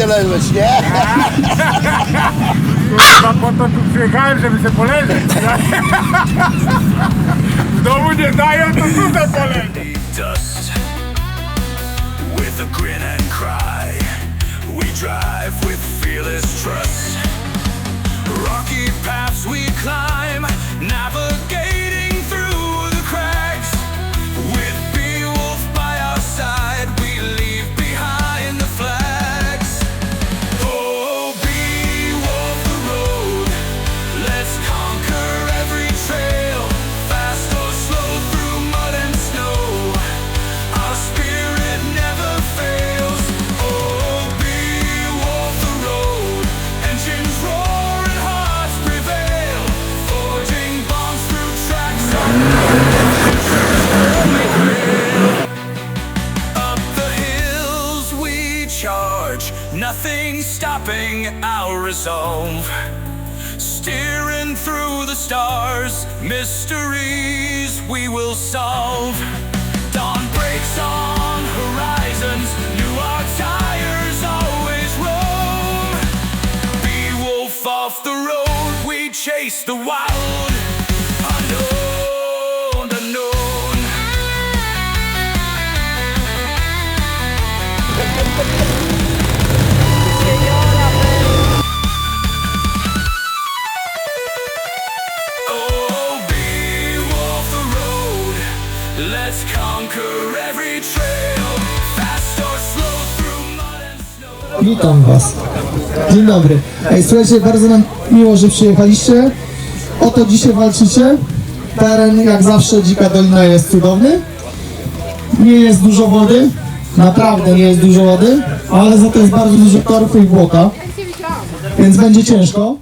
Nie leżeć, nie? Kurwa, po to tu przyjechałem, żeby sobie poleżeć. W domu nie dają, to tutaj poleżeć. dust with a grin and cry. We drive with fearless trust. Rocky paths we climb, navigating resolve. Steering through the stars, mysteries we will solve. Dawn breaks on horizons, new our tires always roam. Beowulf off the road, we chase the wild. Witam Was. Dzień dobry. Ej, słuchajcie, bardzo nam miło, że przyjechaliście. Oto dzisiaj walczycie. Teren, jak zawsze, Dzika Dolina jest cudowny. Nie jest dużo wody. Naprawdę nie jest dużo wody, ale za to jest bardzo dużo torfu i błota. Więc będzie ciężko.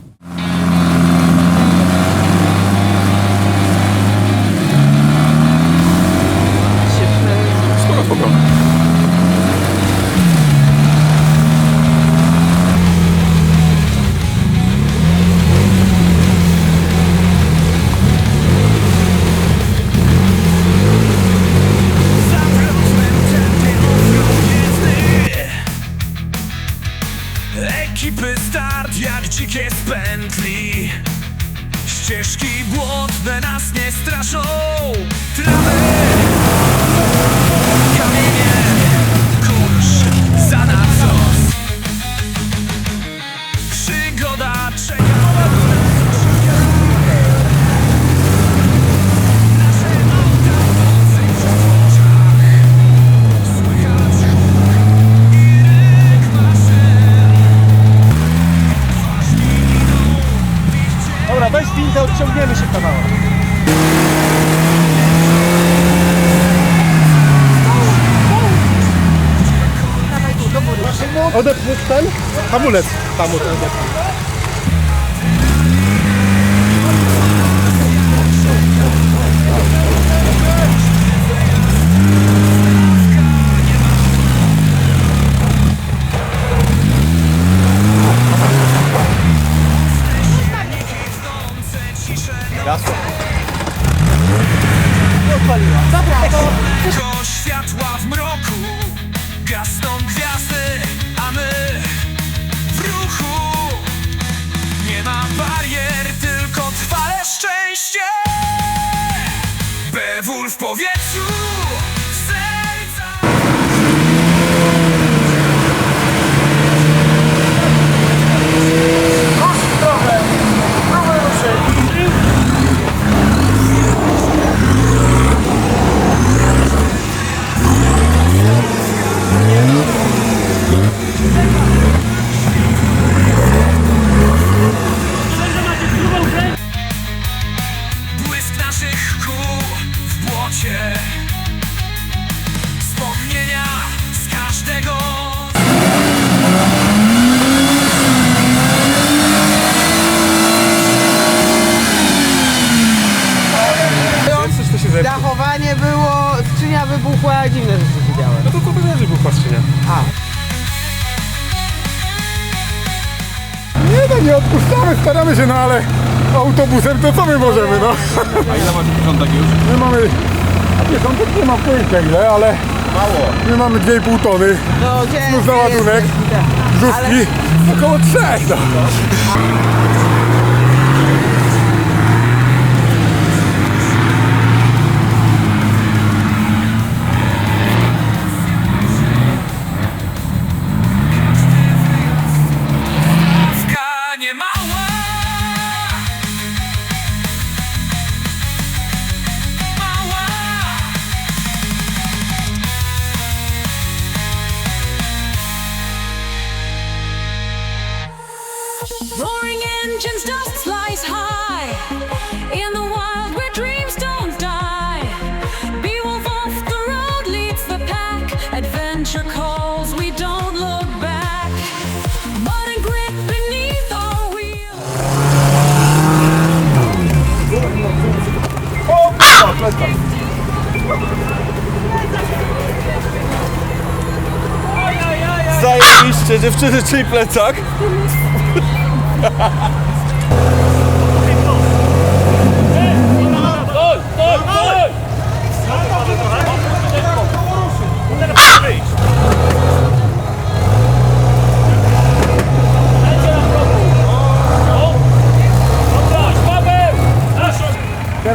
Hamulec. Hamulec autobusem to co my możemy, no? A ile macie początek już? My mamy, a pieszątek nie mam pojęcia ile, ale Mało. my mamy 2,5 tony No gdzie Znów załadunek. żówki, około 3, no. Zajebiście, dziewczyny, czyli plecak?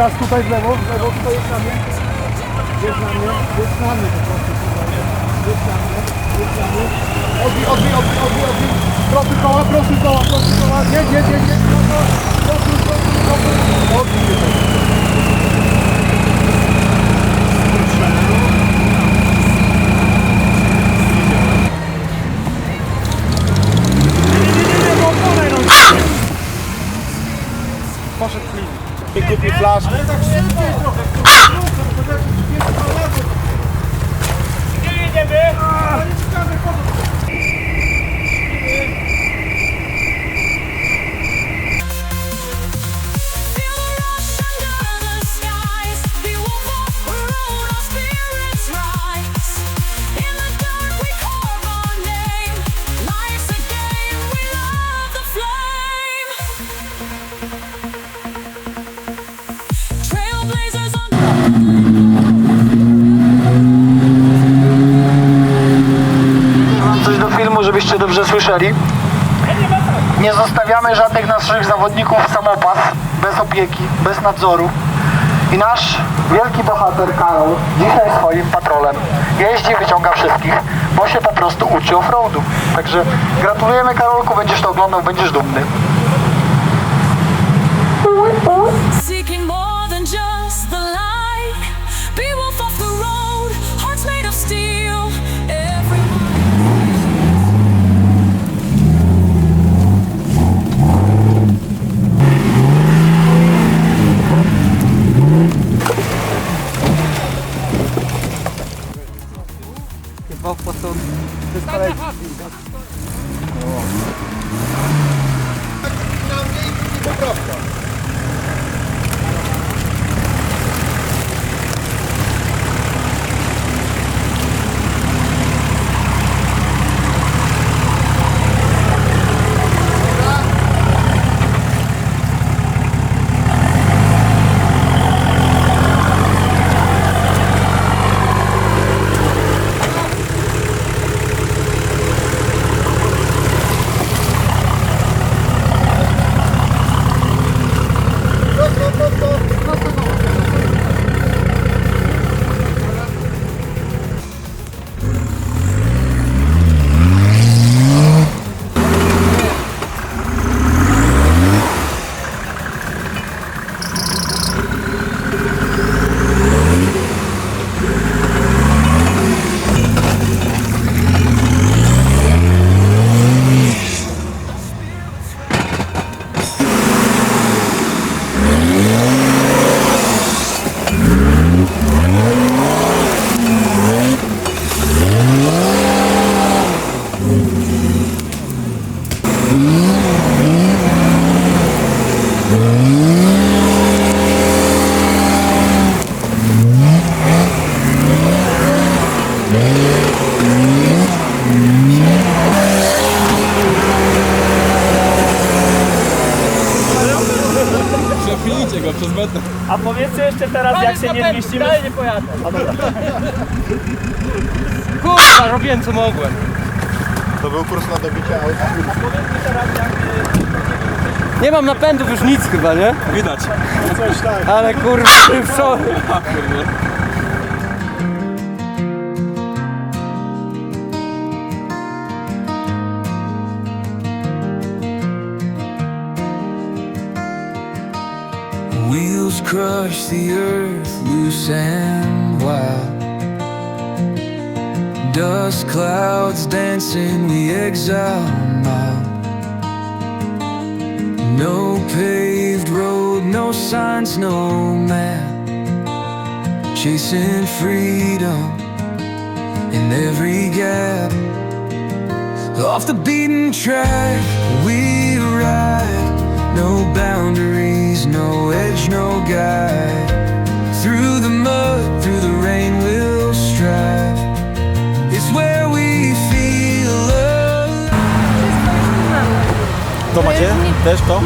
Teraz tutaj w lewo, w lewo, tutaj jest na mnie. Jest na mnie, jest na mnie po prostu. Jest na mnie, jest na mnie. Odbij, odbij, odbij, odbij, odbij. Prosty koła, prosty koła, prosty koła. Nie, nie, nie, nie. Prosty, prosty, prosty. Odbij się. Poszedł klin. Kupi flaszkę. Ale tak. Żebyście dobrze słyszeli. Nie zostawiamy żadnych naszych zawodników w samopas, bez opieki, bez nadzoru. I nasz wielki bohater Karol, dzisiaj swoim patrolem, jeździ, wyciąga wszystkich, bo się po prostu uczy offroadu. Także gratulujemy Karolku, będziesz to oglądał, będziesz dumny. Przepnijcie go przez. A powiedzcie jeszcze teraz, jak się nie zmieścimy. nie pojadę. Kurwa, robiłem co mogłem. Był kurs na dobicie auta. Nie mam napędów już nic chyba, nie? Widać. Coś tak. Ale kurwa, ty w co? Wheels crush the earth, loose and wild. Dust clouds dancing, the exile now. No paved road, no signs, no map. Chasing freedom in every gap. Off the beaten track, we ride. No boundaries, no edge, no guide. Through the mud, through the rain, we'll strive. To macie? Też to?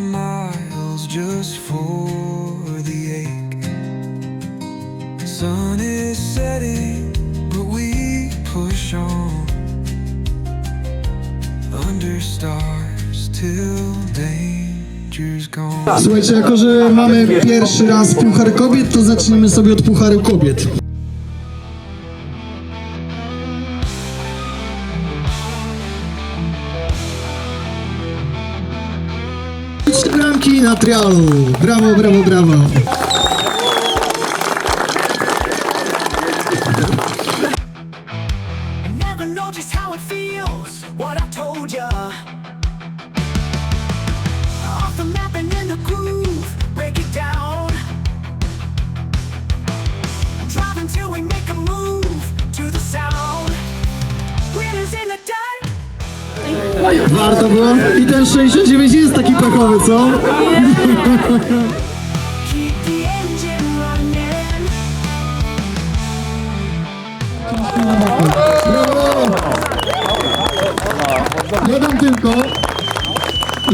Miles just for the ache. Sun is setting, but we push on under stars till danger's gone. Słuchajcie, jako że mamy pierwszy raz Puchar Kobiet, to zaczniemy sobie od Pucharu Kobiet. industrial. Bravo, bravo, bravo. Ten 69 jest taki pechowy, co? Dodam tylko,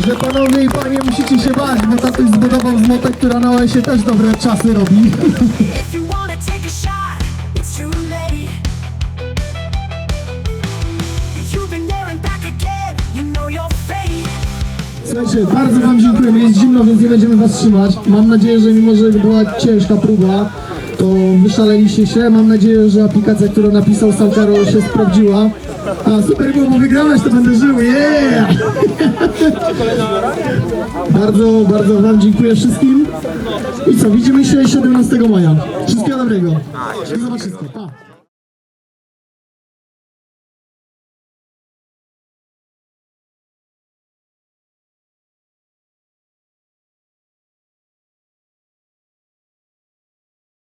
że panowie i panie musicie się bać, bo tatuś zbudował z motek, która na się też dobre czasy robi. Słuchajcie, bardzo wam dziękujemy. Jest zimno, więc nie będziemy was trzymać. Mam nadzieję, że mimo, że była ciężka próba, to wyszaleliście się. Mam nadzieję, że aplikacja, którą napisał Sam Karol się sprawdziła. A super było, bo wygrałeś, to będę żył. Yeah! bardzo, bardzo wam dziękuję wszystkim. I co, widzimy się 17 maja. Wszystkiego dobrego. Do zobaczenia. Pa.